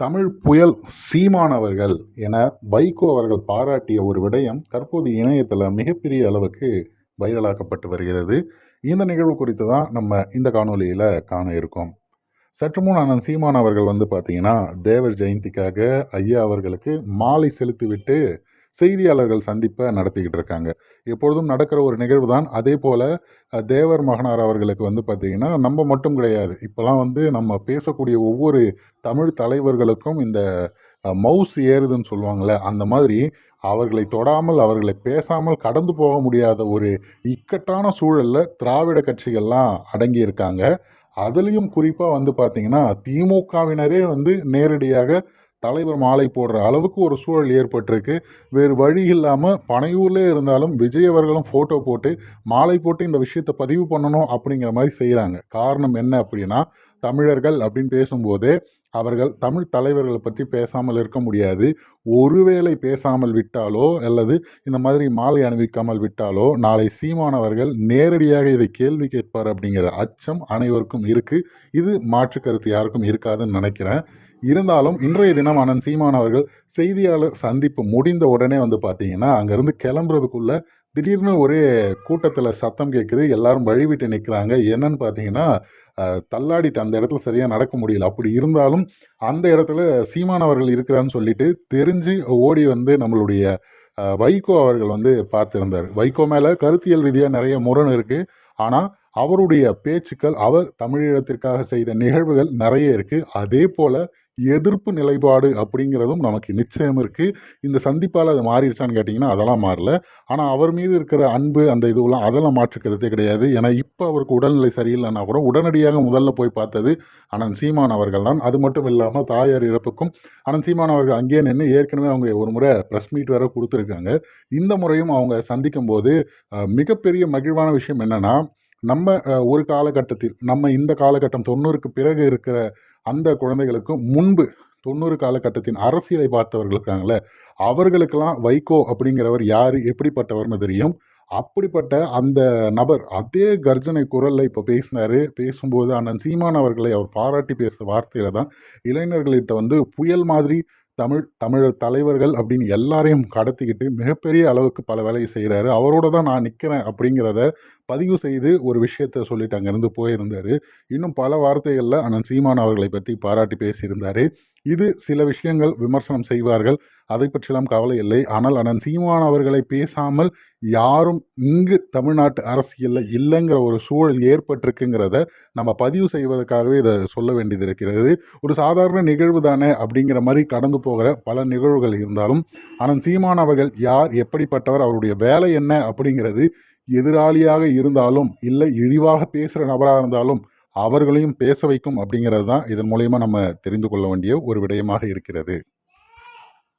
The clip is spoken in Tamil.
தமிழ் புயல் சீமானவர்கள் என வைகோ அவர்கள் பாராட்டிய ஒரு விடயம் தற்போது இணையத்தில் மிகப்பெரிய அளவுக்கு வைரலாக்கப்பட்டு வருகிறது. இந்த நிகழ்வு குறித்து தான் நம்ம இந்த காணொலியில் காண இருக்கோம். சற்று முன் அண்ணன் சீமான் அவர்கள் வந்து பார்த்தீங்கன்னா தேவர் ஜெயந்திக்காக ஐயா அவர்களுக்கு மாலை செலுத்திவிட்டு செய்தியாளர்கள் சந்திப்பை நடத்திக்கிட்டு இருக்காங்க. எப்பொழுதும் நடக்கிற ஒரு நிகழ்வு தான். அதே போல் தேவர் மகனார் அவர்களுக்கு வந்து பார்த்திங்கன்னா நம்ம மட்டும் கிடையாது. இப்போலாம் வந்து நம்ம பேசக்கூடிய ஒவ்வொரு தமிழ் தலைவர்களுக்கும் இந்த மவுஸ் ஏறுதுன்னு சொல்லுவாங்கள்ல அந்த மாதிரி அவர்களை தொடாமல் அவர்களை பேசாமல் கடந்து போக முடியாத ஒரு இக்கட்டான சூழலில் திராவிட கட்சிகள்லாம் அடங்கி இருக்காங்க. அதுலேயும் குறிப்பாக வந்து பார்த்திங்கன்னா திமுகவினரே வந்து நேரடியாக தலைவர் மாலை போடுற அளவுக்கு ஒரு சூழல் ஏற்பட்டிருக்கு. வேறு வழி இல்லாமல் பனையூர்லேயே இருந்தாலும் விஜய் அவர்களும் ஃபோட்டோ போட்டு மாலை போட்டு இந்த விஷயத்தை பதிவு பண்ணணும் அப்படிங்கிற மாதிரி செய்கிறாங்க காரணம் என்ன அப்படின்னா தமிழர்கள் அப்படின்னு பேசும்போதே அவர்கள் தமிழ் தலைவர்களை பற்றி பேசாமல் இருக்க முடியாது. ஒருவேளை பேசாமல் விட்டாலோ அல்லது இந்த மாதிரி மாலை அணிவிக்காமல் விட்டாலோ நாளை சீமானவர்கள் நேரடியாக இதை கேள்வி கேட்பார் அப்படிங்கிற அச்சம் அனைவருக்கும் இருக்குது இது மாற்று கருத்து யாருக்கும் இருக்காதுன்னு நினைக்கிறேன். இருந்தாலும் இன்றைய தினம் அண்ணன் சீமான் அவர்கள் செய்தியாளர் சந்திப்பு முடிந்த உடனே வந்து பார்த்தீங்கன்னா அங்கேருந்து கிளம்புறதுக்குள்ள திடீர்னு ஒரே கூட்டத்தில் சத்தம் கேட்குது எல்லாரும் வழிவிட்டு நிற்கிறாங்க என்னன்னு பார்த்தீங்கன்னா தள்ளாடிட்டு அந்த இடத்துல சரியாக நடக்க முடியல. அப்படி இருந்தாலும் அந்த இடத்துல சீமான் அவர்கள் இருக்கிறான்னு சொல்லிட்டு தெரிஞ்சு ஓடி வந்து நம்மளுடைய வைகோ அவர்கள் வந்து பார்த்துருந்தார். வைகோ மேலே கருத்தியல் ரீதியாக நிறைய முரண் இருக்குது ஆனால் அவருடைய பேச்சுக்கள் அவர் தமிழீழத்திற்காக செய்த நிகழ்வுகள் நிறைய இருக்குது அதே போல் எதிர்ப்பு நிலைப்பாடு அப்படிங்கிறதும் நமக்கு நிச்சயம் இருக்குது இந்த சந்திப்பால் அது மாறிடுச்சான்னு கேட்டிங்கன்னா அதெல்லாம் மாறல. ஆனால் அவர் மீது இருக்கிற அன்பு அந்த இதுவெல்லாம் அதெல்லாம் மாற்றுக்கிறதே கிடையாது. ஏன்னா இப்போ அவருக்கு உடல்நிலை சரியில்லைன்னா கூட உடனடியாக முதல்ல போய் பார்த்தது அனந்த் சீமான் அவர்கள் தான். அது மட்டும் இல்லாமல் தாயார் இறப்புக்கும் அனந்த் சீமான் அவர்கள் அங்கேயே நின்று ஏற்கனவே அவங்க ஒரு முறை ப்ரெஸ் மீட் வேற கொடுத்துருக்காங்க. இந்த முறையும் அவங்க சந்திக்கும் போது மிகப்பெரிய மகிழ்வான விஷயம் என்னென்னா நம்ம ஒரு காலகட்டத்தில் நம்ம இந்த காலகட்டம் தொண்ணூறுக்கு பிறகு இருக்கிற அந்த குழந்தைகளுக்கும் முன்பு தொண்ணூறு காலகட்டத்தின் அரசியலை பார்த்தவர்கள் இருக்காங்களே அவர்களுக்கெல்லாம் வைகோ அப்படிங்கிறவர் யார் எப்படிப்பட்டவர்னு தெரியும். அப்படிப்பட்ட அந்த நபர் அதே கர்ஜனை குரலில் இப்போ பேசினார். பேசும்போது அண்ணன் சீமான் அவர்களை அவர் பாராட்டி பேசுகிற வார்த்தையில தான் இளைஞர்கள்கிட்ட வந்து புயல் மாதிரி தமிழ் தமிழர் தலைவர்கள் அப்படின்னு எல்லாரையும் கடத்திக்கிட்டு மிகப்பெரிய அளவுக்கு பல வேலையை செய்கிறாரு அவரோட தான் நான் நிற்கிறேன் அப்படிங்கிறத பதிவு செய்து ஒரு விஷயத்த சொல்லிட்டு அங்கேருந்து போயிருந்தார். இன்னும் பல வார்த்தைகளில் அண்ணன் சீமான் அவர்களை பற்றி பாராட்டி பேசியிருந்தார். இது சில விஷயங்கள் விமர்சனம் செய்வார்கள். அதை பற்றியெல்லாம் கவலை இல்லை. ஆனால் அண்ணன் சீமான் அவர்களை பேசாமல் யாரும் இங்கு தமிழ்நாட்டு அரசியலில் இல்லைங்கிற ஒரு சூழல் ஏற்பட்டிருக்குங்கிறத நம்ம பதிவு செய்வதற்காகவே இதை சொல்ல வேண்டியது இருக்கிறது ஒரு சாதாரண நிகழ்வு தானே அப்படிங்கிற மாதிரி கடந்து போகிற பல நிகழ்வுகள் இருந்தாலும் அண்ணன் சீமான் அவர்கள் யார் எப்படிப்பட்டவர் அவருடைய வேலை என்ன அப்படிங்கிறது எதிராளியாக இருந்தாலும் இல்லை இழிவாக பேசுகிற நபராக இருந்தாலும் அவர்களையும் பேச வைக்கும் அப்படிங்கிறது தான் இதன் மூலயமா நம்ம தெரிந்து கொள்ள வேண்டிய ஒரு விடயமாக இருக்கிறது.